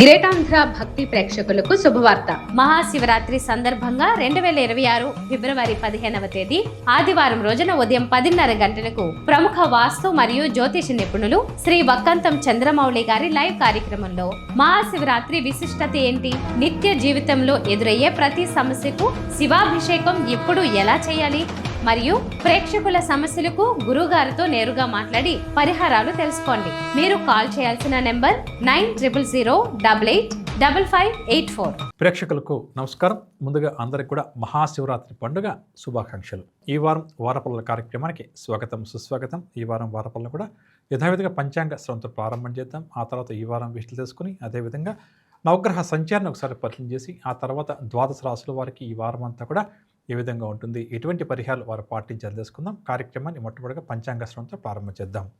గ్రేటాంధ్ర భక్తి ప్రేక్షకులకు శుభవార్త. మహాశివరాత్రి సందర్భంగా రెండు వేల ఇరవై ఆరు ఫిబ్రవరి పదిహేనవ తేదీ ఆదివారం రోజున ఉదయం పదిన్నర గంటలకు ప్రముఖ వాస్తు మరియు జ్యోతిష నిపుణులు శ్రీ వక్కంతం చంద్రమౌళి గారి లైవ్ కార్యక్రమంలో మహాశివరాత్రి విశిష్టత ఏంటి? నిత్య జీవితంలో ఎదురయ్యే ప్రతి సమస్యకు శివాభిషేకం ఎప్పుడు ఎలా చేయాలి? మరియు ప్రేక్షకుల సమస్యలకు గురుగారితో నేరుగా మాట్లాడి పరిహారాలు తెలుసుకోండి. మీరు కాల్ చేయాల్సిన number nine triple zero double eight double five eight four. ప్రేక్షకులకు నమస్కారం. ముందుగా అందరికి కూడా మహాశివరాత్రి పండుగ శుభాకాంక్షలు. ఈ వారం వారపల్ల కార్యక్రమానికి స్వాగతం సుస్వాగతం. ఈ వారం వారపల్ల కూడా యథావిధిగా పంచాంగ శ్రవంతో ప్రారంభం చేద్దాం. ఆ తర్వాత ఈ వారం విషయాలు తెలుసుకుని అదేవిధంగా నవగ్రహ సంచారాన్ని ఒకసారి పరిశీలన చేసి ఆ తర్వాత ద్వాదశ రాశుల వారికి ఈ వారం అంతా కూడా ఏ విధంగా ఉంటుంది? ఎటువంటి పరిహారాలు వారు పాటించాలి? తెలుసుకుందాం. కార్యక్రమాన్ని మొట్టమొదటిగా పంచాంగ శ్రవంతో ప్రారంభం చేద్దాం.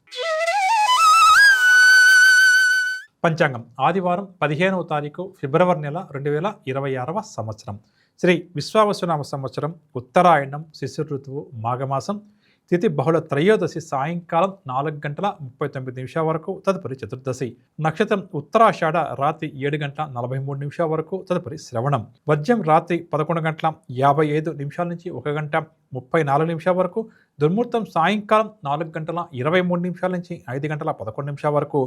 పంచాంగం. ఆదివారం పదిహేనవ తారీఖు ఫిబ్రవరి నెల రెండు వేల ఇరవై ఆరవ సంవత్సరం. శ్రీ విశ్వావసునామ సంవత్సరం ఉత్తరాయణం శిశు ఋతువు మాఘమాసం తిథి బహుళ త్రయోదశి సాయంకాలం నాలుగు గంటల ముప్పై తొమ్మిది నిమిషాల వరకు తదుపరి చతుర్దశి నక్షత్రం ఉత్తరాషాఢ రాత్రి ఏడు గంటల నలభై మూడు నిమిషాల వరకు తదుపరి శ్రవణం. వజ్యం రాత్రి పదకొండు గంటల యాభై ఐదు నిమిషాల నుంచి ఒక గంట ముప్పై నాలుగు నిమిషాల వరకు దుర్ముహూర్తం సాయంకాలం నాలుగు గంటల ఇరవై మూడు నిమిషాల నుంచి ఐదు గంటల పదకొండు నిమిషాల వరకు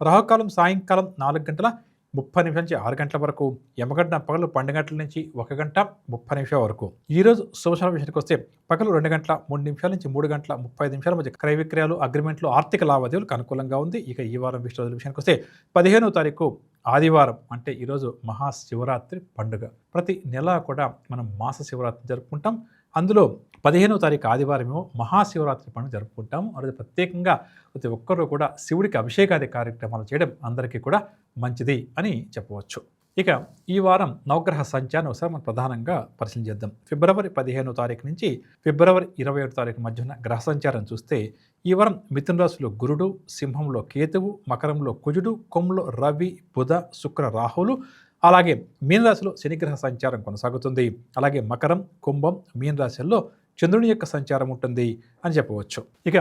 రాహుకాలం సాయంకాలం నాలుగు గంటల ముప్పై నిమిషం నుంచి ఆరు గంటల వరకు యమగంట పగలు పన్నెండు గంటల నుంచి ఒక గంట ముప్పై నిమిషాల వరకు. ఈరోజు సోషల్ విషయానికి వస్తే పగలు రెండు గంటల మూడు నిమిషాల నుంచి మూడు గంటల ముప్పై నిమిషాల మధ్య క్రయ విక్రయాలు అగ్రిమెంట్లు ఆర్థిక లావాదేవీలకు అనుకూలంగా ఉంది. ఇక ఈ వారం విషయాల విషయానికి వస్తే పదిహేనో తారీఖు ఆదివారం అంటే ఈరోజు మహాశివరాత్రి పండుగ. ప్రతి నెల కూడా మనం మాస శివరాత్రి జరుపుకుంటాం. అందులో పదిహేనవ తారీఖు ఆదివారమేమో మహాశివరాత్రి పండుగ జరుపుకుంటాము. అది ప్రత్యేకంగా ప్రతి ఒక్కరూ కూడా శివుడికి అభిషేకాది కార్యక్రమాలు చేయడం అందరికీ కూడా మంచిది అని చెప్పవచ్చు. ఇక ఈ వారం నవగ్రహ సంచారం ఒకసారి మనం ప్రధానంగా పరిశీలన చేద్దాం. ఫిబ్రవరి పదిహేనో తారీఖు నుంచి ఫిబ్రవరి ఇరవై ఏడు తారీఖు మధ్య ఉన్న గ్రహ సంచారం చూస్తే ఈ వారం మిథున రాశిలో గురుడు సింహంలో కేతువు మకరంలో కుజుడు కొమ్ములో రవి బుధ శుక్ర రాహులు అలాగే మీనరాశిలో శనిగ్రహ సంచారం కొనసాగుతుంది. అలాగే మకరం కుంభం మీనరాశుల్లో చంద్రుని యొక్క సంచారం ఉంటుంది అని చెప్పవచ్చు. ఇక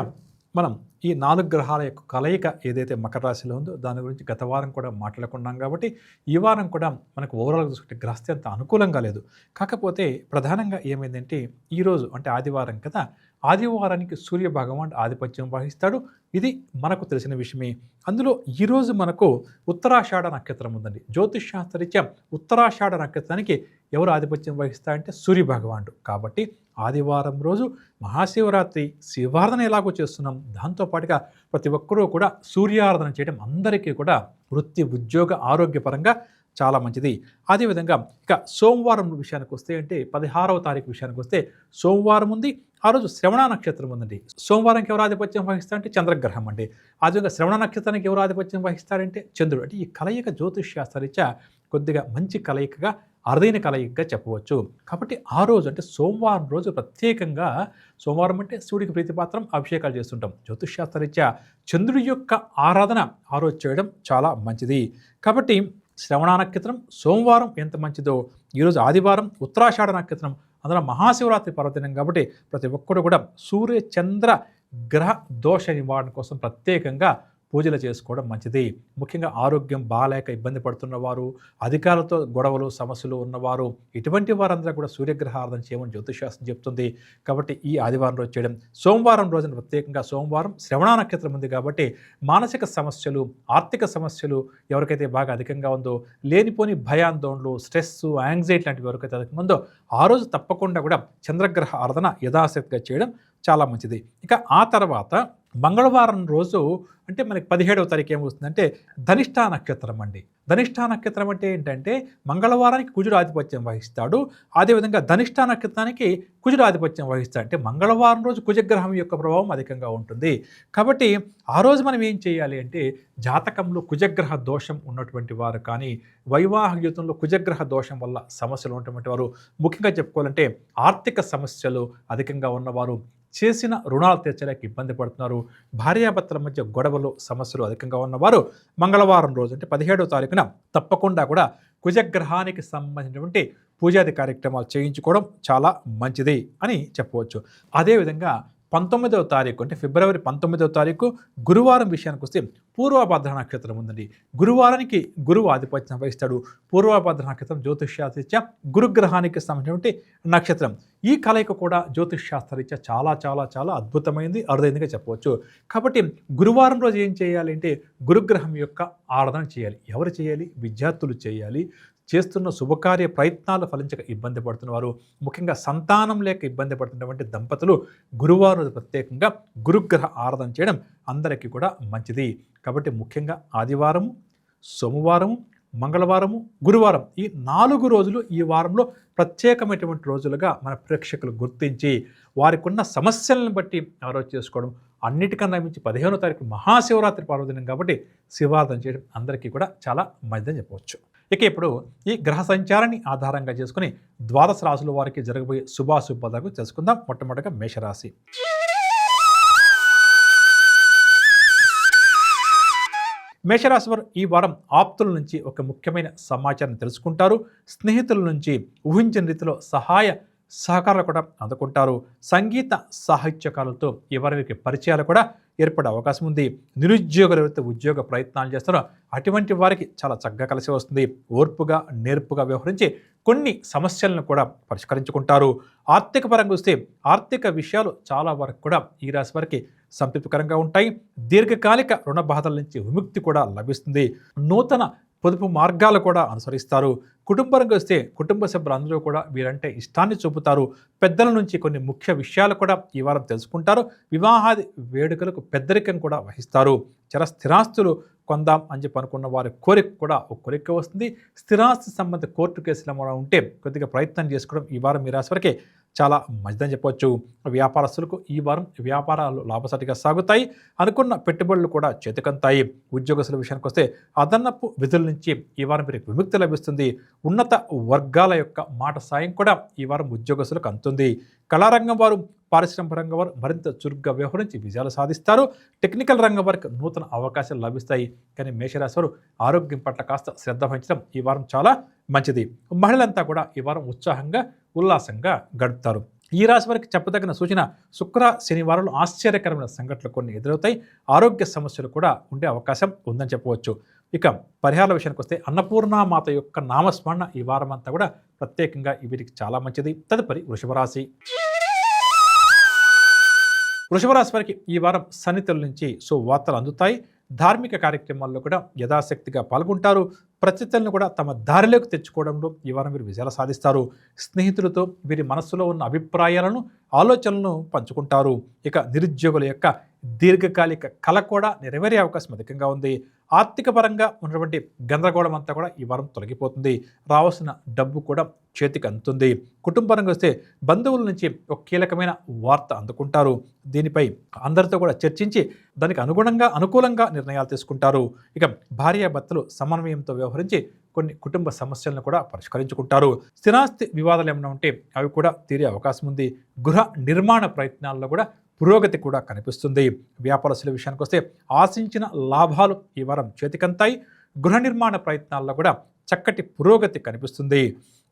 మనం ఈ నాలుగు గ్రహాల యొక్క కలయిక ఏదైతే మకర రాశిలో ఉందో దాని గురించి గత వారం కూడా మాట్లాడుకున్నాం కాబట్టి ఈ వారం కూడా మనకు ఓవరాల్గా చూసుకుంటే గ్రహస్థి అంత అనుకూలంగా లేదు. కాకపోతే ప్రధానంగా ఏమైందంటే ఈరోజు అంటే ఆదివారం కదా ఆదివారానికి సూర్య భగవాన్ ఆధిపత్యం వహిస్తాడు. ఇది మనకు తెలిసిన విషయమే. అందులో ఈరోజు మనకు ఉత్తరాషాఢ నక్షత్రం ఉందండి. జ్యోతిష్ శాస్త్రరీత్యా ఉత్తరాషాఢ నక్షత్రానికి ఎవరు ఆధిపత్యం వహిస్తారంటే సూర్య భగవానుడు. కాబట్టి ఆదివారం రోజు మహాశివరాత్రి శివారాధన ఎలాగో చేస్తున్నాం. దాంతోపాటుగా ప్రతి ఒక్కరూ కూడా సూర్యారాధన చేయడం అందరికీ కూడా వృత్తి ఉద్యోగ ఆరోగ్యపరంగా చాలా మంచిది. అదేవిధంగా ఇక సోమవారం విషయానికి వస్తే అంటే పదహారవ తారీఖు విషయానికి వస్తే సోమవారం ఉంది ఆ రోజు శ్రవణ నక్షత్రం ఉందండి. సోమవారంకి ఎవరు ఆధిపత్యం వహిస్తారంటే చంద్రగ్రహం అండి. అదేవిధంగా శ్రవణ నక్షత్రానికి ఎవరు ఆధిపత్యం వహిస్తారంటే చంద్రుడు. అంటే ఈ కలయిక జ్యోతిష్ శాస్త్రరీత్యా కొద్దిగా మంచి కలయికగా అరుదైన కలయికగా చెప్పవచ్చు. కాబట్టి ఆ రోజు అంటే సోమవారం రోజు ప్రత్యేకంగా సోమవారం అంటే శివుడికి ప్రీతిపాత్రం అభిషేకాలు చేస్తుంటాం. జ్యోతిష్శాస్త్రరీత్యా చంద్రుడి యొక్క ఆరాధన ఆ రోజు చేయడం చాలా మంచిది. కాబట్టి శ్రవణ నక్షత్రం సోమవారం ఎంత మంచిదో ఈరోజు ఆదివారం ఉత్తరాషాఢ నక్షత్రం అందులో మహాశివరాత్రి పర్వదినం కాబట్టి ప్రతి ఒక్కరు కూడా సూర్య చంద్ర గ్రహ దోష నివారణ కోసం ప్రత్యేకంగా పూజలు చేసుకోవడం మంచిది. ముఖ్యంగా ఆరోగ్యం బాగాలేక ఇబ్బంది పడుతున్న వారు అధికారులతో గొడవలు సమస్యలు ఉన్నవారు ఇటువంటి వారందరూ కూడా సూర్యగ్రహ చేయమని జ్యోతిశాస్త్రం చెప్తుంది. కాబట్టి ఈ ఆదివారం రోజు చేయడం. సోమవారం రోజున ప్రత్యేకంగా సోమవారం శ్రవణ నక్షత్రం ఉంది కాబట్టి మానసిక సమస్యలు ఆర్థిక సమస్యలు ఎవరికైతే బాగా అధికంగా ఉందో లేనిపోని భయాందోళనలు స్ట్రెస్ యాంగ్జైటీ లాంటివి ఎవరికైతే అధికంగా ఉందో ఆ రోజు తప్పకుండా కూడా చంద్రగ్రహ ఆరాధన యథాశక్తిగా చేయడం చాలా మంచిది. ఇక ఆ తర్వాత మంగళవారం రోజు అంటే మనకి పదిహేడవ తారీఖు ఏమవుతుందంటే ధనిష్టా నక్షత్రం అండి. ధనిష్టా నక్షత్రం అంటే ఏంటంటే మంగళవారానికి కుజుడు ఆధిపత్యం వహిస్తాడు. అదేవిధంగా ధనిష్టా నక్షత్రానికి కుజుడు ఆధిపత్యం వహిస్తాడు. అంటే మంగళవారం రోజు కుజగ్రహం యొక్క ప్రభావం అధికంగా ఉంటుంది. కాబట్టి ఆ రోజు మనం ఏం చేయాలి అంటే జాతకంలో కుజగ్రహ దోషం ఉన్నటువంటి వారు కానీ వైవాహిక జీవితంలో కుజగ్రహ దోషం వల్ల సమస్యలు ఉన్నటువంటి వారు ముఖ్యంగా చెప్పుకోవాలంటే ఆర్థిక సమస్యలు అధికంగా ఉన్నవారు చేసిన రుణాలు తీర్చలేక ఇబ్బంది పడుతున్నారు. భార్యాభర్తల మధ్య గొడవలు సమస్యలు అధికంగా ఉన్నవారు మంగళవారం రోజు అంటే పదిహేడవ తారీఖున తప్పకుండా కూడా కుజగ్రహానికి సంబంధించినటువంటి పూజాది కార్యక్రమాలు చేయించుకోవడం చాలా మంచిది అని చెప్పవచ్చు. అదేవిధంగా పంతొమ్మిదవ తారీఖు అంటే ఫిబ్రవరి పంతొమ్మిదవ తారీఖు గురువారం విషయానికి వస్తే పూర్వభద్ర నక్షత్రం ఉందండి. గురువారానికి గురువు ఆధిపత్యం వహిస్తాడు. పూర్వభద్ర నక్షత్రం జ్యోతిష్శాస్త్రరీత్యా గురుగ్రహానికి సంబంధించినటువంటి నక్షత్రం. ఈ కలయిక కూడా జ్యోతిష్శాస్త్రరీత్యా చాలా చాలా చాలా అద్భుతమైంది అరుదైందిగా చెప్పవచ్చు. కాబట్టి గురువారం రోజు ఏం చేయాలి అంటే గురుగ్రహం యొక్క ఆరాధన చేయాలి. ఎవరు చేయాలి? విద్యార్థులు చేయాలి. చేస్తున్న శుభకార్య ప్రయత్నాలు ఫలించక ఇబ్బంది పడుతున్నవారు ముఖ్యంగా సంతానం లేక ఇబ్బంది పడుతున్నటువంటి దంపతులు గురువారం ప్రత్యేకంగా గురుగ్రహ ఆరాధన చేయడం అందరికీ కూడా మంచిది. కాబట్టి ముఖ్యంగా ఆదివారం సోమవారం మంగళవారము గురువారం ఈ నాలుగు రోజులు ఈ వారంలో ప్రత్యేకమైనటువంటి రోజులుగా మన ప్రేక్షకులు గుర్తించి వారికి ఉన్న సమస్యలను బట్టి ఎవరో చేసుకోవడం. అన్నిటికన్నా మించి పదిహేనో తారీఖు మహాశివరాత్రి పర్వదినం కాబట్టి శివార్థం చేయడం అందరికీ కూడా చాలా మంచిదని చెప్పవచ్చు. ఇక ఇప్పుడు ఈ గ్రహ సంచారాన్ని ఆధారంగా చేసుకుని ద్వాదశ రాశుల వారికి జరగబోయే శుభాశుభాలకు తెలుసుకుందాం. మొట్టమొదటిగా మేషరాశి. మేషరాశి వారు ఈ వారం ఆప్తుల నుంచి ఒక ముఖ్యమైన సమాచారం తెలుసుకుంటారు. స్నేహితుల నుంచి ఊహించిన రీతిలో సహాయ సహకారాలు కూడా అందుకుంటారు. సంగీత సాహిత్యకారులతో ఈ పరిచయాలు కూడా ఏర్పడే అవకాశం ఉంది. నిరుద్యోగులు ఎవరైతే ఉద్యోగ ప్రయత్నాలు చేస్తారో అటువంటి వారికి చాలా చక్కగా కలిసి వస్తుంది. ఓర్పుగా నేర్పుగా వ్యవహరించి కొన్ని సమస్యలను కూడా పరిష్కరించుకుంటారు. ఆర్థిక పరంగా వస్తే ఆర్థిక విషయాలు చాలా వరకు కూడా ఈ రాశి వారికి సంతృప్తికరంగా ఉంటాయి. దీర్ఘకాలిక రుణ బాధల నుంచి విముక్తి కూడా లభిస్తుంది. నూతన పొదుపు మార్గాలు కూడా అనుసరిస్తారు. కుటుంబంగా వస్తే కుటుంబ సభ్యులందరూ కూడా వీరంటే ఇష్టాన్ని చూపుతారు. పెద్దల నుంచి కొన్ని ముఖ్య విషయాలు కూడా ఈ వారం తెలుసుకుంటారు. వివాహాది వేడుకలకు పెద్దరికం కూడా వహిస్తారు. చిర స్థిరాస్తులు కొందాం అని చెప్పి అనుకున్న వారి కోరిక కూడా ఒక కోరిక వస్తుంది. స్థిరాస్తి సంబంధ కోర్టు కేసులు ఏమైనా ఉంటే కొద్దిగా ప్రయత్నం చేసుకోవడం ఈ వారం మీ రాశి వరకే చాలా మంచిదని చెప్పవచ్చు వ్యాపారస్తులకు ఈ వారం వ్యాపారాలు లాభసాటిగా సాగుతాయి. అనుకున్న పెట్టుబడులు కూడా చేతికంతాయి. ఉద్యోగస్తుల విషయానికి వస్తే అదనపు విధుల నుంచి ఈ వారం మీకు విముక్తి లభిస్తుంది. ఉన్నత వర్గాల యొక్క మాట సాయం కూడా ఈ వారం ఉద్యోగస్తులకు అందుతుంది. కళారంగం వారు పారిశ్రామిక రంగం వారు మరింత చురుగ్గా వ్యవహరించి విజయాలు సాధిస్తారు. టెక్నికల్ రంగం వారికి నూతన అవకాశాలు లభిస్తాయి. కానీ మేషరాశి వారు ఆరోగ్యం పట్ల కాస్త శ్రద్ధ వహించడం ఈ వారం చాలా మంచిది. మహిళలంతా కూడా ఈ వారం ఉత్సాహంగా ఉల్లాసంగా గడుపుతారు. ఈ రాశి వారికి చెప్పదగిన సూచన శుక్ర శనివారాలు ఆశ్చర్యకరమైన సంఘటనలు కొన్ని ఎదురవుతాయి. ఆరోగ్య సమస్యలు కూడా ఉండే అవకాశం ఉందని చెప్పవచ్చు. ఇక పరిహారాల విషయానికి వస్తే అన్నపూర్ణామాత యొక్క నామస్మరణ ఈ వారం అంతా కూడా ప్రత్యేకంగా వీరికి చాలా మంచిది. తదుపరి వృషభరాశి. వృషభరాశి వారికి ఈ వారం సన్నితుల నుంచి సువార్తలు అందుతాయి. ధార్మిక కార్యక్రమాల్లో కూడా యథాశక్తిగా పాల్గొంటారు. ప్రత్యర్థులను కూడా తమ దారిలోకి తెచ్చుకోవడంలో ఈ వారం వీరు విజయాలు సాధిస్తారు. స్నేహితులతో వీరి మనస్సులో ఉన్న అభిప్రాయాలను ఆలోచనలను పంచుకుంటారు. ఇక నిరుద్యోగుల యొక్క దీర్ఘకాలిక కళ కూడా నెరవేరే అవకాశం అధికంగా ఉంది. ఆర్థిక పరంగా ఉన్నటువంటి గందరగోళం అంతా కూడా ఈ వారం తొలగిపోతుంది. రావాల్సిన డబ్బు కూడా చేతికి అందుతుంది. కుటుంబపరంగా వస్తే బంధువుల నుంచి ఒక కీలకమైన వార్త అందుకుంటారు. దీనిపై అందరితో కూడా చర్చించి దానికి అనుగుణంగా అనుకూలంగా నిర్ణయాలు తీసుకుంటారు. ఇక భార్యాభర్తలు సమన్వయంతో వ్యవహరించి కొన్ని కుటుంబ సమస్యలను కూడా పరిష్కరించుకుంటారు. స్థిరాస్తి వివాదాలు ఏమైనా ఉంటే అవి కూడా తీరే అవకాశం ఉంది. గృహ నిర్మాణ ప్రయత్నాల్లో కూడా పురోగతి కూడా కనిపిస్తుంది. వ్యాపారస్తుల విషయానికి వస్తే ఆశించిన లాభాలు ఈ వారం చేతికంతాయి. గృహ నిర్మాణ ప్రయత్నాల్లో కూడా చక్కటి పురోగతి కనిపిస్తుంది.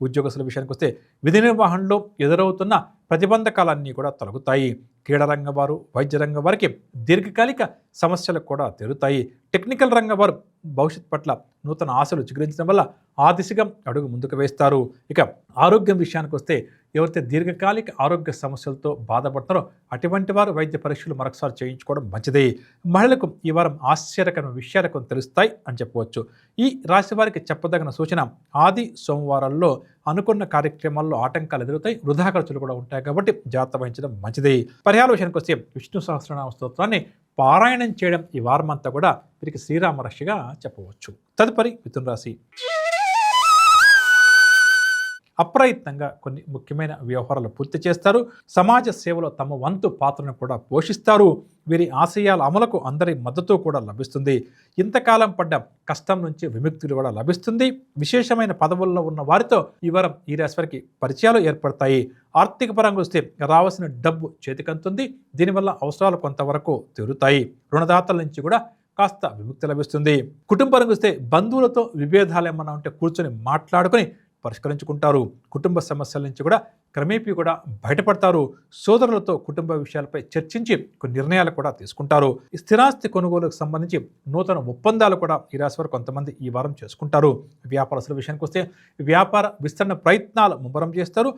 ఉద్యోగస్తుల విషయానికి వస్తే విధి నిర్వహణలో ఎదురవుతున్న ప్రతిబంధకాలన్నీ కూడా తొలగుతాయి. క్రీడారంగం వారు వైద్య రంగ వారికి దీర్ఘకాలిక సమస్యలు కూడా తెరుతాయి. టెక్నికల్ రంగం వారు భవిష్యత్ పట్ల నూతన ఆశలు చిగురించడం వల్ల ఆ దిశగా అడుగు ముందుకు వేస్తారు. ఇక ఆరోగ్యం విషయానికి వస్తే ఎవరైతే దీర్ఘకాలిక ఆరోగ్య సమస్యలతో బాధపడతారో అటువంటి వారు వైద్య పరీక్షలు మరొకసారి చేయించుకోవడం మంచిది. మహిళలకు ఈ వారం ఆశ్చర్యకరమైన విషయాలు కొన్ని తెలుస్తాయి అని చెప్పవచ్చు. ఈ రాశి వారికి చెప్పదగిన సూచన ఆది సోమవారాల్లో అనుకున్న కార్యక్రమాల్లో ఆటంకాలు ఎదురుతాయి వృధా ఖర్చులు కూడా ఉంటాయి కాబట్టి జాగ్రత్త వహించడం మంచిది. పరిహార విషయానికి వస్తే విష్ణు సహస్రనామ స్తోత్రాన్ని పారాయణం చేయడం ఈ వారమంతా కూడా వీరికి శ్రీరామ రక్షగా చెప్పవచ్చు. తదుపరి మిథున రాశి అప్రయత్నంగా కొన్ని ముఖ్యమైన వ్యవహారాలు పూర్తి చేస్తారు. సమాజ సేవలో తమ వంతు పాత్రను కూడా పోషిస్తారు. వీరి ఆశయాల అమలుకు అందరి మద్దతు కూడా లభిస్తుంది. ఇంతకాలం పడ్డ కష్టం నుంచి విముక్తులు కూడా లభిస్తుంది. విశేషమైన పదవుల్లో ఉన్న వారితో ఈ వారం ఈ రాశి వారికి పరిచయాలు ఏర్పడతాయి. ఆర్థిక పరంగా వస్తే రావాల్సిన డబ్బు చేతికంతుంది. దీనివల్ల అవసరాలు కొంతవరకు తీరుతాయి. రుణదాతల నుంచి కూడా కాస్త విముక్తి లభిస్తుంది. కుటుంబం వస్తే బంధువులతో విభేదాలు ఏమన్నా ఉంటే కూర్చొని మాట్లాడుకొని పరిష్కరించుకుంటారు. కుటుంబ సమస్యల నుంచి కూడా క్రమేపీ కూడా బయటపడతారు. సోదరులతో కుటుంబ విషయాలపై చర్చించి కొన్ని నిర్ణయాలు కూడా తీసుకుంటారు. స్థిరాస్తి కొనుగోలుకు సంబంధించి నూతన ఒప్పందాలు కూడా ఈ రాశి వారు కొంతమంది ఈ వారం చేసుకుంటారు. వ్యాపారస్తుల విషయానికి వస్తే వ్యాపార విస్తరణ ప్రయత్నాలు ముమ్మరం చేస్తారు.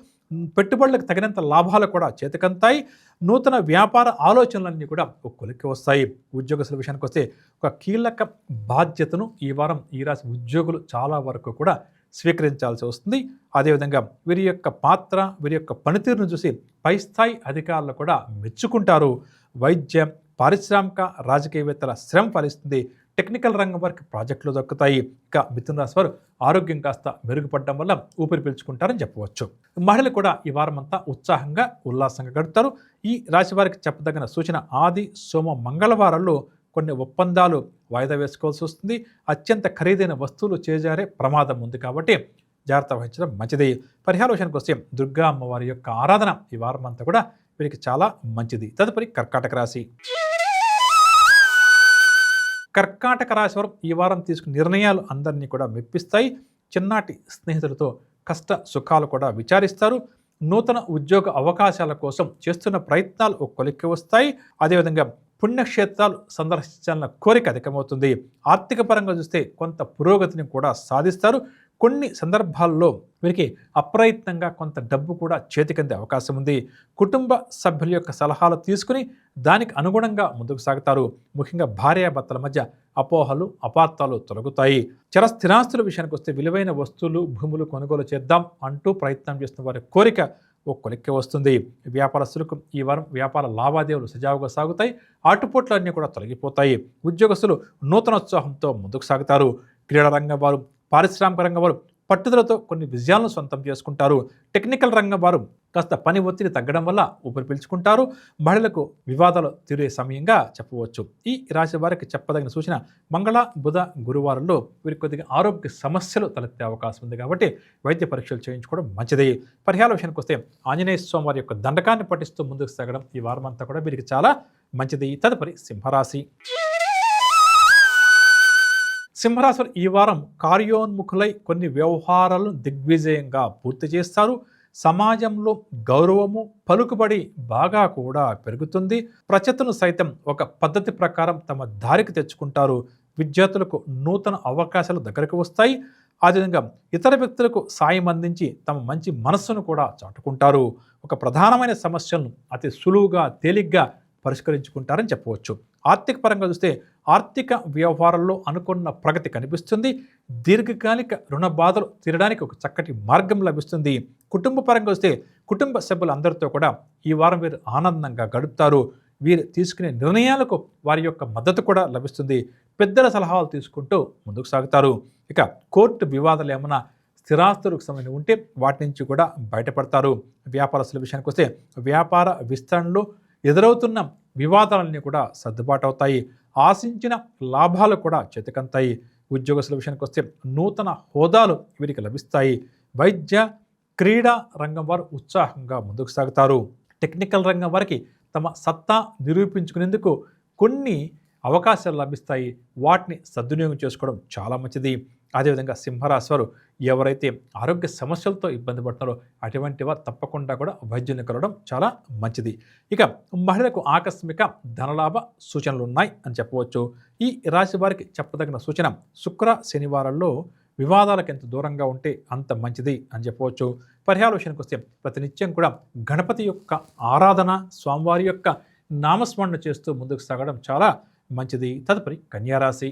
పెట్టుబడులకు తగినంత లాభాలు కూడా చేతికంతాయి. నూతన వ్యాపార ఆలోచనలన్నీ కూడా ఒక కొలిక్కి వస్తాయి. ఉద్యోగస్తుల విషయానికి వస్తే ఒక కీలక బాధ్యతను ఈ వారం ఈ రాశి ఉద్యోగులు చాలా వరకు కూడా స్వీకరించాల్సి వస్తుంది. అదేవిధంగా వీరి యొక్క పాత్ర వీరి యొక్క పనితీరును చూసి పై స్థాయి అధికారులు కూడా మెచ్చుకుంటారు. వైద్య పారిశ్రామిక రాజకీయవేత్తల శ్రమ ఫలిస్తుంది. టెక్నికల్ రంగం వారికి ప్రాజెక్టులు దక్కుతాయి. ఇక మిథున రాశి వారు ఆరోగ్యం కాస్త మెరుగుపడడం వల్ల ఊపిరి పీల్చుకుంటారని చెప్పవచ్చు. మహిళలు కూడా ఈ వారం అంతా ఉత్సాహంగా ఉల్లాసంగా గడుపుతారు. ఈ రాశి వారికి చెప్పదగిన సూచన ఆది సోమ మంగళవారాల్లో కొన్ని ఒప్పందాలు వాయిదా వేసుకోవాల్సి వస్తుంది. అత్యంత ఖరీదైన వస్తువులు చేజారే ప్రమాదం ఉంది కాబట్టి జాగ్రత్త వహించడం మంచిది. పరిహార విషయానికి వస్తే దుర్గా అమ్మవారి యొక్క ఆరాధన ఈ వారం అంతా కూడా వీరికి చాలా మంచిది. తదుపరి కర్కాటక రాశి. కర్కాటక రాశి వారు ఈ వారం తీసుకున్న నిర్ణయాలు అందరినీ కూడా మెప్పిస్తాయి. చిన్నాటి స్నేహితులతో కష్ట సుఖాలు కూడా విచారిస్తారు. నూతన ఉద్యోగ అవకాశాల కోసం చేస్తున్న ప్రయత్నాలు ఒక కొలిక్కి వస్తాయి. అదేవిధంగా పుణ్యక్షేత్రాలు సందర్శించాలన్న కోరిక అధికమవుతుంది. ఆర్థిక పరంగా చూస్తే కొంత పురోగతిని కూడా సాధిస్తారు. కొన్ని సందర్భాల్లో వీరికి అప్రయత్నంగా కొంత డబ్బు కూడా చేతికందే అవకాశం ఉంది. కుటుంబ సభ్యుల యొక్క సలహాలు తీసుకుని దానికి అనుగుణంగా ముందుకు సాగుతారు. ముఖ్యంగా భార్యాభర్తల మధ్య అపోహలు అపార్థాలు తొలగుతాయి. చర స్థిరాస్తుల విషయానికి వస్తే విలువైన వస్తువులు భూములు కొనుగోలు చేద్దాం అంటూ ప్రయత్నం చేస్తున్న వారి కోరిక ఓ కొలిక్కి వస్తుంది. వ్యాపారస్తులకు ఈ వారం వ్యాపార లావాదేవీలు సజావుగా సాగుతాయి. ఆటుపోట్లన్నీ కూడా తొలగిపోతాయి. ఉద్యోగస్తులు నూతనోత్సాహంతో ముందుకు సాగుతారు. క్రీడా రంగం వారు పారిశ్రామిక రంగం వారు పట్టుదలతో కొన్ని విజయాలను సొంతం చేసుకుంటారు. టెక్నికల్ రంగం వారు కాస్త పని ఒత్తిడి తగ్గడం వల్ల ఊపిరి పీల్చుకుంటారు. మహిళలకు వివాదాలు తీరే సమయంగా చెప్పవచ్చు. ఈ రాశి వారికి చెప్పదగిన సూచన మంగళ బుధ గురువారంలో వీరికి కొద్దిగా ఆరోగ్య సమస్యలు తలెత్తే అవకాశం ఉంది కాబట్టి వైద్య పరీక్షలు చేయించుకోవడం మంచిది. పరిహార విషయానికి వస్తే ఆంజనేయ స్వామి వారి యొక్క దండకాన్ని పఠిస్తూ ముందుకు సాగడం ఈ వారం అంతా కూడా వీరికి చాలా మంచిది. తదుపరి సింహరాశి. సింహరాశులు ఈ వారం కార్యోన్ముఖులై కొన్ని వ్యవహారాలను దిగ్విజయంగా పూర్తి చేస్తారు. సమాజంలో గౌరవము పలుకుబడి బాగా కూడా పెరుగుతుంది. ప్రచతను సైతం ఒక పద్ధతి ప్రకారం తమ దారికి తెచ్చుకుంటారు. విద్యార్థులకు నూతన అవకాశాలు దగ్గరకు వస్తాయి. అదేవిధంగా ఇతర వ్యక్తులకు సాయం అందించి తమ మంచి మనస్సును కూడా చాటుకుంటారు. ఒక ప్రధానమైన సమస్యలను అతి సులువుగా తేలిగ్గా పరిష్కరించుకుంటారని చెప్పవచ్చు. ఆర్థిక పరంగా చూస్తే ఆర్థిక వ్యవహారాల్లో అనుకున్న ప్రగతి కనిపిస్తుంది. దీర్ఘకాలిక రుణ బాధలు తీరడానికి ఒక చక్కటి మార్గం లభిస్తుంది. కుటుంబ పరంగా వస్తే కుటుంబ సభ్యులందరితో కూడా ఈ వారం వీరు ఆనందంగా గడుపుతారు. వీరు తీసుకునే నిర్ణయాలకు వారి యొక్క మద్దతు కూడా లభిస్తుంది. పెద్దల సలహాలు తీసుకుంటూ ముందుకు సాగుతారు. ఇక కోర్టు వివాదాలు ఏమైనా స్థిరాస్తులకు సంబంధించి ఉంటే వాటి నుంచి కూడా బయటపడతారు. వ్యాపారస్తుల విషయానికి వస్తే వ్యాపార విస్తరణలో ఎదురవుతున్న వివాదాలన్నీ కూడా సర్దుబాటు అవుతాయి ఆశించిన లాభాలు కూడా చేతికంతాయి. ఉద్యోగస్తుల విషయానికి వస్తే నూతన హోదాలు వీరికి లభిస్తాయి. వైద్య క్రీడా రంగం వారు ఉత్సాహంగా ముందుకు సాగుతారు. టెక్నికల్ రంగం వారికి తమ సత్తా నిరూపించుకునేందుకు కొన్ని అవకాశాలు లభిస్తాయి. వాటిని సద్వినియోగం చేసుకోవడం చాలా మంచిది. అదేవిధంగా సింహరాశి వారు ఎవరైతే ఆరోగ్య సమస్యలతో ఇబ్బంది పడుతున్నారో అటువంటి వారు తప్పకుండా కూడా వైద్యుని కలవడం చాలా మంచిది. ఇక మహిళలకు ఆకస్మిక ధనలాభ సూచనలు ఉన్నాయి అని చెప్పవచ్చు. ఈ రాశి వారికి చెప్పదగిన సూచన శుక్ర శనివారాల్లో వివాదాలకు ఎంత దూరంగా ఉంటే అంత మంచిది అని చెప్పవచ్చు. పరిహార విషయానికి వస్తే ప్రతినిత్యం కూడా గణపతి యొక్క ఆరాధన స్వామివారి యొక్క నామస్మరణ చేస్తూ ముందుకు సాగడం చాలా మంచిది. తదుపరి కన్యారాశి.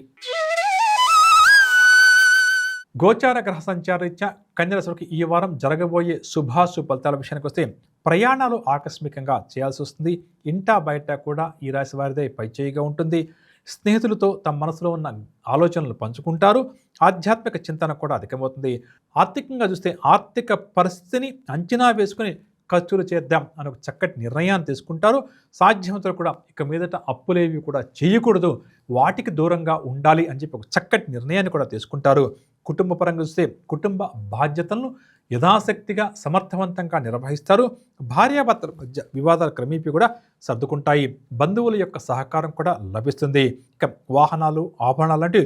గోచార గ్రహ సంచారరీత్యా కన్యరాశులకి ఈ వారం జరగబోయే శుభాశు ఫలితాల విషయానికి వస్తే ప్రయాణాలు ఆకస్మికంగా చేయాల్సి వస్తుంది. ఇంటా బయట కూడా ఈ రాశి వారిదే పైచేయిగా ఉంటుంది. స్నేహితులతో తమ మనసులో ఉన్న ఆలోచనలు పంచుకుంటారు. ఆధ్యాత్మిక చింతన కూడా అధికమవుతుంది. ఆర్థికంగా చూస్తే ఆర్థిక పరిస్థితిని అంచనా వేసుకుని ఖర్చులు చేద్దాం అని ఒక చక్కటి నిర్ణయాన్ని తీసుకుంటారు. సాధ్యమంతో కూడా ఇక మీదట అప్పులేవి కూడా చేయకూడదు. వాటికి దూరంగా ఉండాలి అని చెప్పి ఒక చక్కటి నిర్ణయాన్ని కూడా తీసుకుంటారు. కుటుంబ పరంగా చూస్తే కుటుంబ బాధ్యతలను యథాశక్తిగా సమర్థవంతంగా నిర్వహిస్తారు. భార్యాభర్తల మధ్య వివాదాలు క్రమేపీ కూడా సర్దుకుంటాయి. బంధువుల యొక్క సహకారం కూడా లభిస్తుంది. ఇక వాహనాలు ఆభరణాలు లాంటి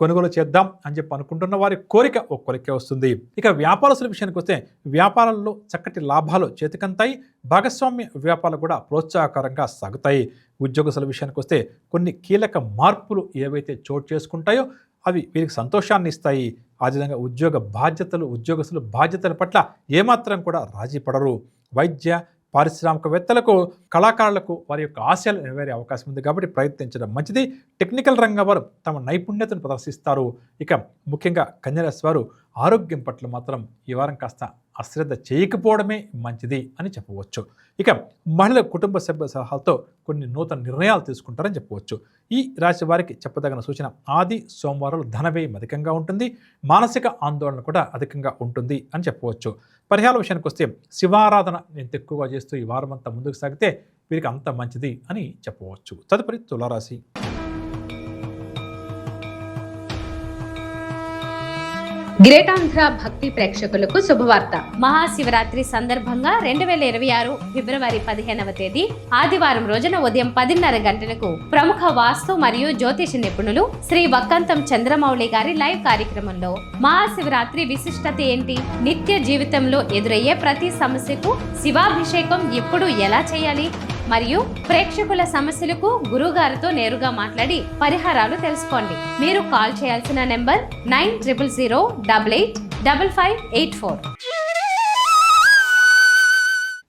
కొనుగోలు చేద్దాం అని చెప్పి అనుకుంటున్న వారి కోరిక ఒక్కొరికే వస్తుంది. ఇక వ్యాపారస్తుల విషయానికి వస్తే వ్యాపారాల్లో చక్కటి లాభాలు చేతికంతాయి. భాగస్వామ్య వ్యాపారాలు కూడా ప్రోత్సాహకరంగా సాగుతాయి. ఉద్యోగస్తుల విషయానికి వస్తే కొన్ని కీలక మార్పులు ఏవైతే చోటు చేసుకుంటాయో అవి వీరికి సంతోషాన్ని ఇస్తాయి. ఆ విధంగా ఉద్యోగ బాధ్యతలు ఉద్యోగస్తులు బాధ్యతల పట్ల ఏమాత్రం కూడా రాజీ పడరు. వైద్య పారిశ్రామికవేత్తలకు కళాకారులకు వారి యొక్క ఆశయాలు నెరవేరే అవకాశం ఉంది కాబట్టి ప్రయత్నించడం మంచిది. టెక్నికల్ రంగం వారు తమ నైపుణ్యతను ప్రదర్శిస్తారు. ఇక ముఖ్యంగా కన్యరాశి వారు ఆరోగ్యం పట్ల మాత్రం ఈ వారం కాస్త అశ్రద్ధ చేయకపోవడమే మంచిది అని చెప్పవచ్చు. ఇక మహిళల కుటుంబ సభ్యుల సలహాలతో కొన్ని నూతన నిర్ణయాలు తీసుకుంటారని చెప్పవచ్చు. ఈ రాశి వారికి చెప్పదగిన సూచన ఆది సోమవారాలు ధనవ్యయం అధికంగా ఉంటుంది. మానసిక ఆందోళన కూడా అధికంగా ఉంటుంది అని చెప్పవచ్చు. పరిహార విషయానికి వస్తే శివారాధన ఎంత ఎక్కువగా చేస్తూ ఈ వారం అంతా ముందుకు సాగితే వీరికి అంత మంచిది అని చెప్పవచ్చు. తదుపరి తులారాశి. గ్రేట్ ఆంధ్ర భక్తి ప్రేక్షకులకు శుభవార్త. మహాశివరాత్రి సందర్భంగా రెండు వేల ఇరవై ఆరు ఫిబ్రవరి పదిహేనవ తేదీ ఆదివారం రోజున ఉదయం పదిన్నర గంటలకు ప్రముఖ వాస్తు మరియు జ్యోతిష నిపుణులు శ్రీ వక్కంతం చంద్రమౌళి గారి లైవ్ కార్యక్రమంలో మహాశివరాత్రి విశిష్టత ఏంటి? నిత్య జీవితంలో ఎదురయ్యే ప్రతి సమస్యకు శివాభిషేకం ఎప్పుడు ఎలా చేయాలి? మరియు ప్రేక్షకుల సమస్యలకు గురుగారితో నేరుగా మాట్లాడి పరిహారాలు తెలుసుకోండి. మీరు కాల్ చేయాల్సిన number nine triple zero double eight double five eight four.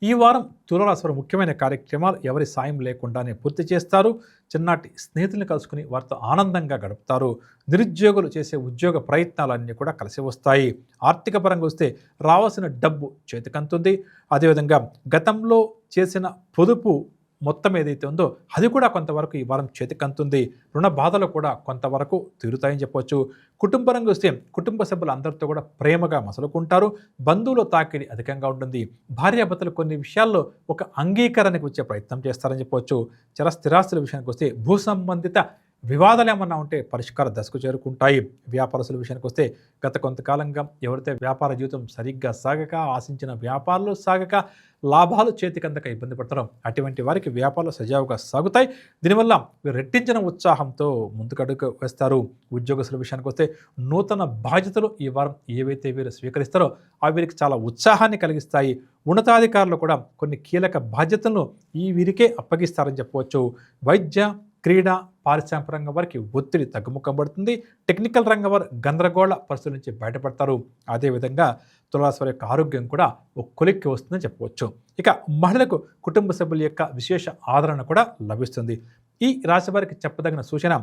ఈ వారం తులారాశి ముఖ్యమైన కార్యక్రమాలు ఎవరి సాయం లేకుండానే పూర్తి చేస్తారు. చిన్నటి స్నేహితులను కలుసుకుని వారితో ఆనందంగా గడుపుతారు. నిరుద్యోగులు చేసే ఉద్యోగ ప్రయత్నాలన్నీ కూడా కలిసి వస్తాయి. ఆర్థిక పరంగా వస్తే రావాల్సిన డబ్బు చేతికంతుంది. అదేవిధంగా గతంలో చేసిన పొదుపు మొత్తం ఏదైతే ఉందో అది కూడా కొంతవరకు ఈ వారం చేతికంతుంది. రుణ బాధలు కూడా కొంతవరకు తీరుతాయని చెప్పవచ్చు కుటుంబ రంగు వస్తే కుటుంబ సభ్యులు అందరితో కూడా ప్రేమగా మసలుకుంటారు. బంధువుల తాకిడి అధికంగా ఉంటుంది. భార్యాభర్తలు కొన్ని విషయాల్లో ఒక అంగీకారానికి వచ్చే ప్రయత్నం చేస్తారని చెప్పవచ్చు చర స్థిరాస్తుల విషయానికి వస్తే భూ సంబంధిత వివాదాలు ఏమన్నా ఉంటే పరిష్కార దశకు చేరుకుంటాయి. వ్యాపారస్తుల విషయానికి వస్తే గత కొంతకాలంగా ఎవరైతే వ్యాపార జీవితం సరిగ్గా సాగక ఆశించిన వ్యాపారాలు సాగక లాభాలు చేతికందక ఇబ్బంది పడతారు అటువంటి వారికి వ్యాపారాలు సజావుగా సాగుతాయి. దీనివల్ల వీరు రెట్టించిన ఉత్సాహంతో ముందుకడుగు వేస్తారు. ఉద్యోగస్తుల విషయానికి వస్తే నూతన బాధ్యతలు ఈ వారం ఏవైతే వీరు స్వీకరిస్తారో అవి వీరికి చాలా ఉత్సాహాన్ని కలిగిస్తాయి. ఉన్నతాధికారులు కూడా కొన్ని కీలక బాధ్యతలను ఈ వీరికే అప్పగిస్తారని చెప్పవచ్చు. వైద్య క్రీడా పారిశ్రామిక రంగం వారికి ఒత్తిడి తగ్గుముఖం పడుతుంది. టెక్నికల్ రంగం వారు గందరగోళ పరిస్థితుల నుంచి బయటపడతారు. అదేవిధంగా తులారాశి వారి యొక్క ఆరోగ్యం కూడా ఒక కొలిక్కి వస్తుందని చెప్పవచ్చు. ఇక మహిళలకు కుటుంబ సభ్యుల యొక్క విశేష ఆదరణ కూడా లభిస్తుంది. ఈ రాశి వారికి చెప్పదగిన సూచన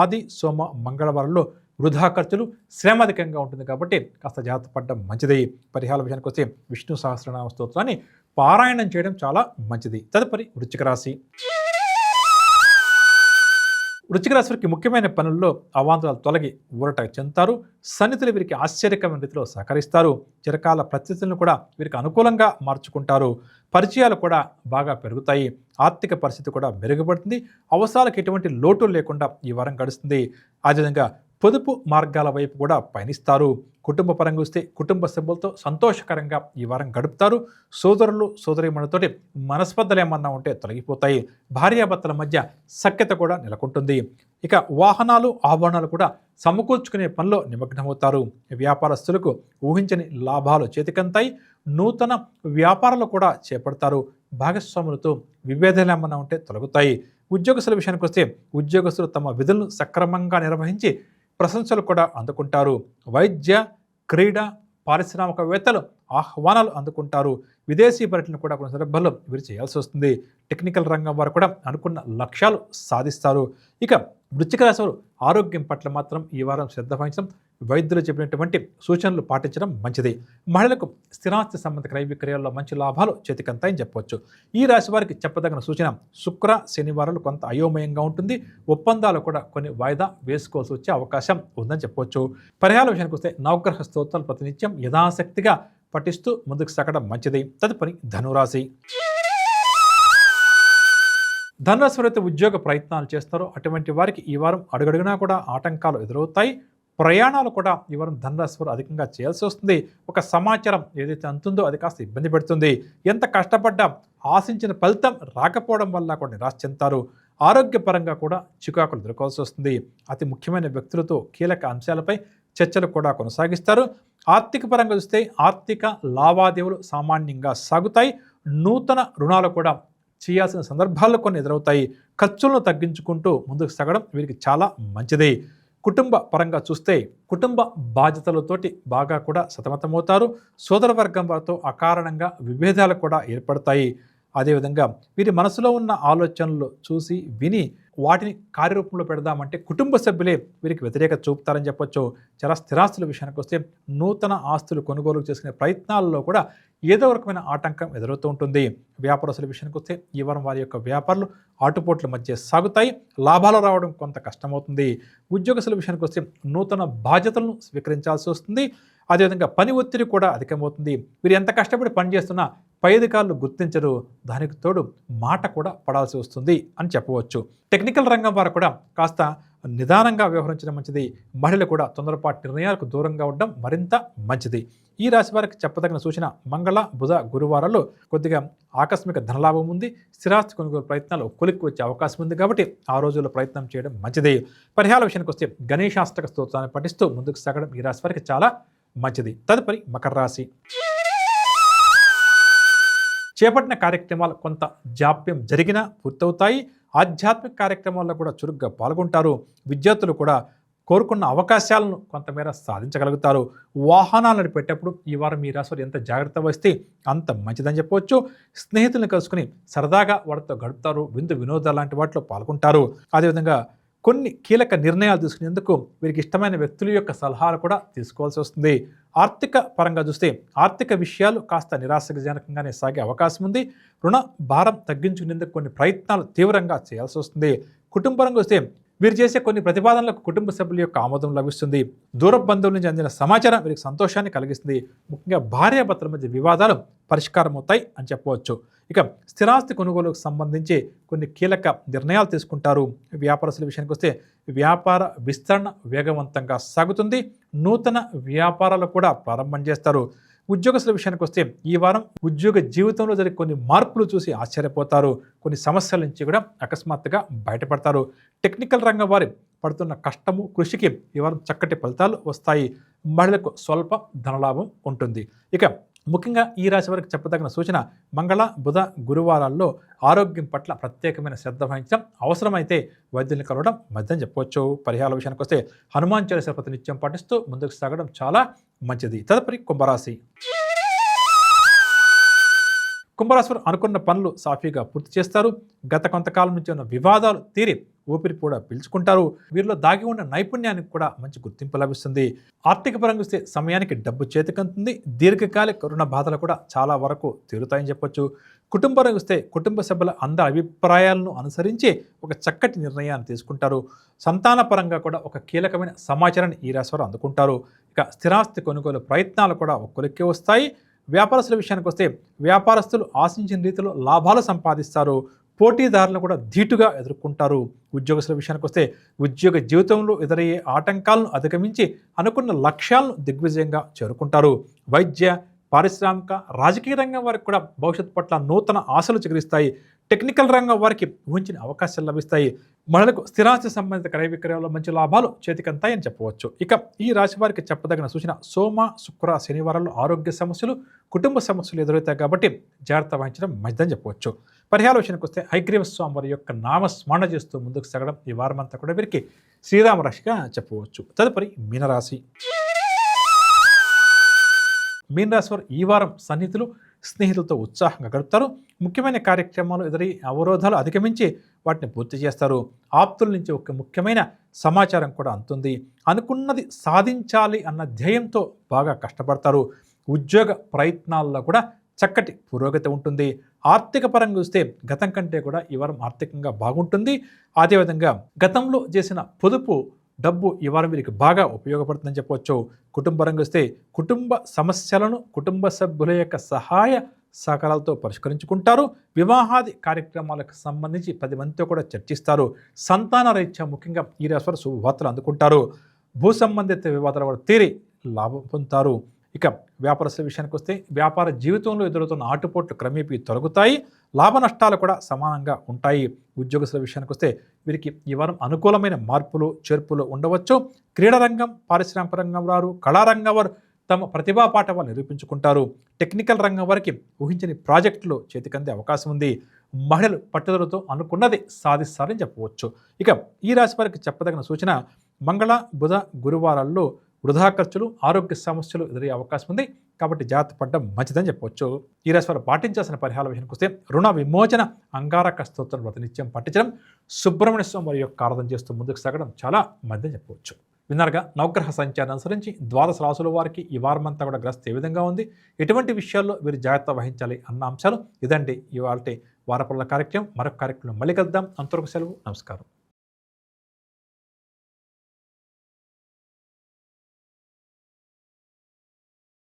ఆది సోమ మంగళవారంలో వృధా ఖర్చులు శ్రమ అధికంగా ఉంటుంది కాబట్టి కాస్త జాగ్రత్త పడడం మంచిది. పరిహార విషయానికి వస్తే విష్ణు సహస్రనామ స్తోత్రాన్ని పారాయణం చేయడం చాలా మంచిది. తదుపరి వృచ్చిక రాశి. వృచ్చిక రాశి ముఖ్యమైన పనుల్లో అవాంతరాలు తొలగి ఊరట చెందుతారు. సన్నిధులు వీరికి ఆశ్చర్యకరమైన రీతిలో సహకరిస్తారు. చిరకాల పరిస్థితులను కూడా వీరికి అనుకూలంగా మార్చుకుంటారు. పరిచయాలు కూడా బాగా పెరుగుతాయి. ఆర్థిక పరిస్థితి కూడా మెరుగుపడుతుంది. అవసరాలకు ఎటువంటి లోటు లేకుండా ఈ వారం గడుస్తుంది. అదేవిధంగా పొదుపు మార్గాల వైపు కూడా పయనిస్తారు. కుటుంబ పరంగా వస్తే కుటుంబ సభ్యులతో సంతోషకరంగా ఈ వారం గడుపుతారు. సోదరులు సోదరిమణులతోటి మనస్పర్ధలు ఏమన్నా ఉంటే తొలగిపోతాయి. భార్యాభర్తల మధ్య సఖ్యత కూడా నెలకొంటుంది. ఇక వాహనాలు ఆభరణాలు కూడా సమకూర్చుకునే పనిలో నిమగ్నమవుతారు. వ్యాపారస్తులకు ఊహించని లాభాలు చేతికంతాయి. నూతన వ్యాపారాలు కూడా చేపడతారు. భాగస్వాములతో విభేదాలు ఏమన్నా ఉంటే తొలగుతాయి. ఉద్యోగస్తుల విషయానికి వస్తే ఉద్యోగస్తులు తమ విధులను సక్రమంగా నిర్వహించి ప్రశంసలు కూడా అందుకుంటారు. వైద్య క్రీడ పారిశ్రామికవేత్తలు ఆహ్వానాలు అందుకుంటారు. విదేశీ పర్యటన కూడా కొన్ని సందర్భాల్లో వీరు చేయాల్సి వస్తుంది. టెక్నికల్ రంగం వారు కూడా అనుకున్న లక్ష్యాలు సాధిస్తారు. ఇక వృశ్చిక రాశి వారు ఆరోగ్యం పట్ల మాత్రం ఈ వారం శ్రద్ధ వహించడం వైద్యులు చెప్పినటువంటి సూచనలు పాటించడం మంచిది. మహిళలకు స్థిరాస్తి సంబంధ క్రయ విక్రయాల్లో మంచి లాభాలు చేతికంతాయని చెప్పవచ్చు ఈ రాశి వారికి చెప్పదగిన సూచన శుక్ర శనివారాలు కొంత అయోమయంగా ఉంటుంది. ఒప్పందాలు కూడా కొన్ని వాయిదా వేసుకోవాల్సి వచ్చే అవకాశం ఉందని చెప్పవచ్చు పరిహార విషయానికి వస్తే నవగ్రహ స్తోత్రాలు ప్రతినిత్యం యథాశక్తిగా పఠిస్తూ ముందుకు సాగడం మంచిది. తదుపరి ధనురాశి. ధనురాశి వారైతే ఉద్యోగ ప్రయత్నాలు చేస్తారో అటువంటి వారికి ఈ వారం అడుగడుగునా కూడా ఆటంకాలు ఎదురవుతాయి. ప్రయాణాలు కూడా ఈ వారం ధనరాశి వారు అధికంగా చేయాల్సి వస్తుంది. ఒక సమాచారం ఏదైతే అంతుందో అది కాస్త ఇబ్బంది పెడుతుంది. ఎంత కష్టపడ్డా ఆశించిన ఫలితం రాకపోవడం వల్ల కూడా నిరాశ చెందుతారు. ఆరోగ్యపరంగా కూడా చికాకులు ఎదుర్కోవాల్సి వస్తుంది. అతి ముఖ్యమైన వ్యక్తులతో కీలక అంశాలపై చర్చలు కూడా కొనసాగిస్తారు. ఆర్థిక పరంగా చూస్తే ఆర్థిక లావాదేవీలు సామాన్యంగా సాగుతాయి. నూతన రుణాలు కూడా చేయాల్సిన సందర్భాలు కొన్ని ఎదురవుతాయి. ఖర్చులను తగ్గించుకుంటూ ముందుకు సాగడం వీరికి చాలా మంచిది. కుటుంబ పరంగా చూస్తే కుటుంబ బాధ్యతలతోటి బాగా కూడా సతమతమవుతారు. సోదర వర్గం వారితో అకారణంగా విభేదాలు కూడా ఏర్పడతాయి. అదేవిధంగా వీరి మనసులో ఉన్న ఆలోచనలు చూసి విని వాటిని కార్యరూపంలో పెడదామంటే కుటుంబ సభ్యులే వీరికి వ్యతిరేకత చూపుతారని చెప్పొచ్చు. చాలా స్థిరాస్తుల విషయానికి వస్తే నూతన ఆస్తులు కొనుగోలు చేసుకునే ప్రయత్నాల్లో కూడా ఏదో రకమైన ఆటంకం ఎదురవుతూ ఉంటుంది. వ్యాపారస్తుల విషయానికి వస్తే ఈ వారం వారి యొక్క వ్యాపారాలు ఆటుపోట్ల మధ్య సాగుతాయి. లాభాలు రావడం కొంత కష్టమవుతుంది. ఉద్యోగస్తుల విషయానికి వస్తే నూతన బాధ్యతలను స్వీకరించాల్సి వస్తుంది. అదేవిధంగా పని ఒత్తిడి కూడా అధికమవుతుంది. వీరు ఎంత కష్టపడి పనిచేస్తున్నా పై అధికారులు గుర్తించరు. దానికి తోడు మాట కూడా పడాల్సి వస్తుంది అని చెప్పవచ్చు. టెక్నికల్ రంగం వారు కూడా కాస్త నిదానంగా వ్యవహరించడం మంచిది. మహిళలు కూడా తొందరపాటు నిర్ణయాలకు దూరంగా ఉండడం మరింత మంచిది. ఈ రాశి వారికి చెప్పదగిన సూచన మంగళ బుధ గురువారాల్లో కొద్దిగా ఆకస్మిక ధనలాభం ఉంది. స్థిరాస్తి కొనుగోలు ప్రయత్నాలు కొలిక్కి వచ్చే అవకాశం ఉంది కాబట్టి ఆ రోజుల్లో ప్రయత్నం చేయడం మంచిది. పరిహార విషయానికి వస్తే గణేశాష్టక స్తోత్రాన్ని పఠిస్తూ ముందుకు సాగడం ఈ రాశి వారికి చాలా మంచిది. తదుపరి మకర రాశి. చేపట్టిన కార్యక్రమాలు కొంత జాప్యం జరిగినా పూర్తవుతాయి. ఆధ్యాత్మిక కార్యక్రమాల్లో కూడా చురుగ్గా పాల్గొంటారు. విద్యార్థులు కూడా కోరుకున్న అవకాశాలను కొంతమేర సాధించగలుగుతారు. వాహనాలు నడిపేటప్పుడు ఈ వారం మీ రాశి ఎంత జాగ్రత్త వస్తే అంత మంచిదని చెప్పవచ్చు. స్నేహితులను కలుసుకుని సరదాగా వాటితో గడుపుతారు. విందు వినోదాలు లాంటి వాటిలో పాల్గొంటారు. అదేవిధంగా కొన్ని కీలక నిర్ణయాలు తీసుకునేందుకు వీరికి ఇష్టమైన వ్యక్తుల యొక్క సలహాలు కూడా తీసుకోవాల్సి వస్తుంది. ఆర్థిక పరంగా చూస్తే ఆర్థిక విషయాలు కాస్త నిరాశజనకంగానే సాగే అవకాశం ఉంది. రుణ భారం తగ్గించుకునేందుకు కొన్ని ప్రయత్నాలు తీవ్రంగా చేయాల్సి వస్తుంది. కుటుంబ పరంగా వస్తే వీరు చేసే కొన్ని ప్రతిపాదనలకు కుటుంబ సభ్యుల యొక్క ఆమోదం లభిస్తుంది. దూర బంధువుల నుంచి అందిన సమాచారం వీరికి సంతోషాన్ని కలిగిస్తుంది. ముఖ్యంగా భార్యాభర్తల మధ్య వివాదాలు పరిష్కారం అవుతాయి అని చెప్పవచ్చు. ఇక స్థిరాస్తి కొనుగోలుకు సంబంధించి కొన్ని కీలక నిర్ణయాలు తీసుకుంటారు. వ్యాపారస్తుల విషయానికి వస్తే వ్యాపార విస్తరణ వేగవంతంగా సాగుతుంది. నూతన వ్యాపారాలు కూడా ప్రారంభం చేస్తారు. ఉద్యోగస్తుల విషయానికి వస్తే ఈ వారం ఉద్యోగ జీవితంలో జరిగే కొన్ని మార్పులు చూసి ఆశ్చర్యపోతారు. కొన్ని సమస్యల నుంచి కూడా అకస్మాత్తుగా బయటపడతారు. టెక్నికల్ రంగం వారి పడుతున్న కష్టము కృషికి ఈ వారం చక్కటి ఫలితాలు వస్తాయి. మహిళలకు స్వల్ప ధనలాభం ఉంటుంది. ఇక ముఖ్యంగా ఈ రాశి వారికి చెప్పదగిన సూచన మంగళ బుధ గురువారాల్లో ఆరోగ్యం పట్ల ప్రత్యేకమైన శ్రద్ధ వహించడం అవసరమైతే వైద్యుల్ని కలవడం మధ్యని చెప్పవచ్చు పరిహార విషయానికి వస్తే హనుమాన్ చాలీసా నిత్యం పాటిస్తూ ముందుకు సాగడం చాలా మంచిది. తదుపరి కుంభరాశి. కుంభరాశివారు అనుకున్న పనులు సాఫీగా పూర్తి చేస్తారు. గత కొంతకాలం నుంచి ఉన్న వివాదాలు తీరి ఊపిరి కూడా పీల్చుకుంటారు. వీరిలో దాగి ఉన్న నైపుణ్యానికి కూడా మంచి గుర్తింపు లభిస్తుంది. ఆర్థిక పరంగా వస్తే సమయానికి డబ్బు చేతికంతుంది. దీర్ఘకాలిక రుణ బాధలు కూడా చాలా వరకు తీరుతాయని చెప్పొచ్చు. కుటుంబ పరంగా వస్తే కుటుంబ సభ్యుల అందరి అభిప్రాయాలను అనుసరించి ఒక చక్కటి నిర్ణయాన్ని తీసుకుంటారు. సంతాన పరంగా కూడా ఒక కీలకమైన సమాచారాన్ని ఈ రాశివారు అందుకుంటారు. ఇక స్థిరాస్తి కొనుగోలు ప్రయత్నాలు కూడా ఒక వస్తాయి. వ్యాపారస్తుల విషయానికి వస్తే వ్యాపారస్తులు ఆశించిన రీతిలో లాభాలు సంపాదిస్తారు. పోటీదారులను కూడా ధీటుగా ఎదుర్కొంటారు. ఉద్యోగస్తుల విషయానికి వస్తే ఉద్యోగ జీవితంలో ఎదురయ్యే ఆటంకాలను అధిగమించి అనుకున్న లక్ష్యాలను దిగ్విజయంగా చేరుకుంటారు. వైద్య పారిశ్రామిక రాజకీయ రంగం వారికి కూడా భవిష్యత్తు పట్ల నూతన ఆశలు చిగురిస్తాయి. టెక్నికల్ రంగం వారికి ఊహించిన అవకాశాలు లభిస్తాయి. మహిళలకు స్థిరాస్తి సంబంధిత క్రయ విక్రయాల్లో మంచి లాభాలు చేతికంతాయని చెప్పవచ్చు. ఇక ఈ రాశి వారికి చెప్పదగిన సూచన సోమ శుక్ర శనివారాల్లో ఆరోగ్య సమస్యలు కుటుంబ సమస్యలు ఎదురవుతాయి కాబట్టి జాగ్రత్త వహించడం మంచిదని చెప్పవచ్చు. పరిహార విషయానికి వస్తే హైగ్రీవ స్వామి వారి యొక్క నామస్మరణ చేస్తూ ముందుకు సాగడం ఈ వారం అంతా కూడా వీరికి శ్రీరామ రాశిగా చెప్పవచ్చు. తదుపరి మీనరాశి. మీనరాశి వారు ఈ వారం సన్నిహితులు స్నేహితులతో ఉత్సాహంగా గడుపుతారు. ముఖ్యమైన కార్యక్రమాలు ఎదురై అవరోధాలు అధిగమించి వాటిని పూర్తి చేస్తారు. ఆప్తుల నుంచి ఒక ముఖ్యమైన సమాచారం కూడా అందుతుంది. అనుకున్నది సాధించాలి అన్న ధ్యేయంతో బాగా కష్టపడతారు. ఉద్యోగ ప్రయత్నాల్లో కూడా చక్కటి పురోగతి ఉంటుంది. ఆర్థిక పరంగా చూస్తే గతం కంటే కూడా ఈ వారం ఆర్థికంగా బాగుంటుంది. అదేవిధంగా గతంలో చేసిన పొదుపు డబ్బు ఈ వారం వీరికి బాగా ఉపయోగపడుతుందని చెప్పవచ్చు కుటుంబ రంగు వస్తే కుటుంబ సమస్యలను కుటుంబ సభ్యుల యొక్క సహాయ సహకారాలతో పరిష్కరించుకుంటారు. వివాహాది కార్యక్రమాలకు సంబంధించి పది మందితో కూడా చర్చిస్తారు. సంతాన రీత్యా ముఖ్యంగా ఈ రాశి శుభవార్తలు అందుకుంటారు. భూ సంబంధిత వివాదాల వారు తీరి లాభం పొందుతారు. ఇక వ్యాపారస్తుల విషయానికి వస్తే వ్యాపార జీవితంలో ఎదురవుతున్న ఆటుపోట్లు క్రమేపీ తొలగుతాయి. లాభ నష్టాలు కూడా సమానంగా ఉంటాయి. ఉద్యోగస్తుల విషయానికి వస్తే వీరికి ఈ వారం అనుకూలమైన మార్పులు చేర్పులు ఉండవచ్చు. క్రీడారంగం పారిశ్రామిక రంగం వారు కళారంగం వారు తమ ప్రతిభా పాఠవాలు నిరూపించుకుంటారు. టెక్నికల్ రంగం వారికి ఊహించని ప్రాజెక్టులు చేతికందే అవకాశం ఉంది. మహిళలు పట్టుదలతో అనుకున్నది సాధిస్తారని చెప్పవచ్చు. ఇక ఈ రాశి వారికి చెప్పదగిన సూచన మంగళ బుధ గురువారాల్లో వృధా ఖర్చులు ఆరోగ్య సమస్యలు ఎదురయ్యే అవకాశం ఉంది. కాబట్టి జాగ్రత్త పడడం మంచిదని చెప్పవచ్చు. ఈ రాశి వారు పాటించాల్సిన పరిహార విషయానికి వస్తే రుణ విమోచన అంగారక స్తోత్రం ప్రతినిత్యం పట్టించడం సుబ్రహ్మణ్య స్వామి యొక్క ఆరాధన చేస్తూ ముందుకు సాగడం చాలా మంచిదని చెప్పవచ్చు. విన్నారుగా? నవగ్రహ సంచారం అనుసరించి ద్వాదశ రాసుల వారికి ఈ వారమంతా కూడా గ్రస్త ఏ విధంగా ఉంది? ఎటువంటి విషయాల్లో వీరు జాగ్రత్త వహించాలి అన్న అంశాలు ఇదండి. ఇవాళ వారపల్ల కార్యక్రమం. మరొక కార్యక్రమం మళ్ళీ కలుద్దాం. అంతవరకు సెలవు. నమస్కారం.